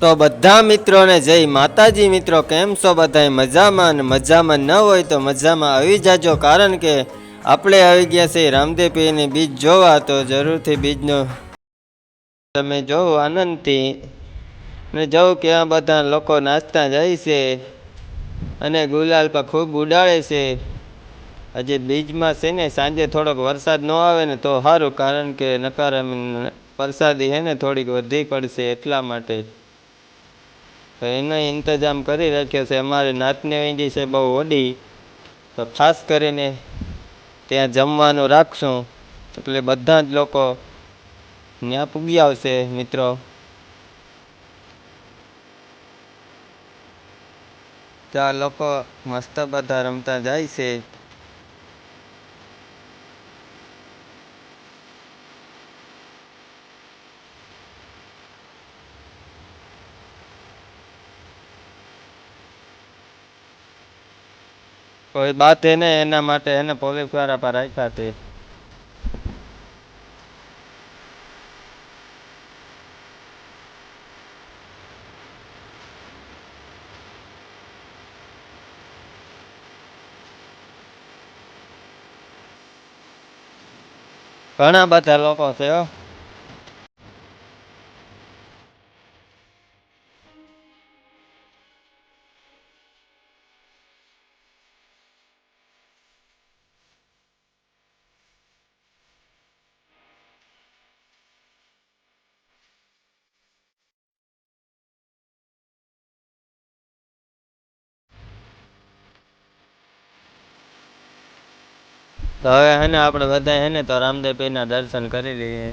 તો બધા મિત્રોને જય માતાજી મિત્રો, કેમ છો બધાય? મજામાં અને મજામાં ન હોય તો મજામાં આવી જાજો, કારણ કે આપણે આવી ગયા છે રામદેવપીની બીજ જોવા, તો જરૂરથી બીજનો તમે જોવો આનંદથી. ને જોઉં કે આ બધા લોકો નાચતા જાય છે અને ગુલાલ પર ખૂબ ઉડાડે છે. હજી બીજમાં છે ને, સાંજે થોડોક વરસાદ ન આવે ને, તો સારું કારણ કે નકાર વરસાદી છે ને, થોડીક વધી પડશે એટલા માટે. એનો ઇંતજામ કરી રાખ્યો છે. અમારે નાતને વેંડી છે, બહુ ઓડી. તો ખાસ કરીને ત્યાં જમવાનું રાખશું. એટલે બધા જ લોકો ત્યાં પૂગી આવશે, મિત્રો. ત્યાં લોકો મસ્ત બધા રમતા જાય છે. કોઈ બાત ને એના માટે એને પોલીસવાળા પર રાખ્યા તે. ઘણા બધા લોકો છે તો હવે હે ને આપણે બધા હે ને તો રામદેવ પીરના દર્શન કરી લઈએ.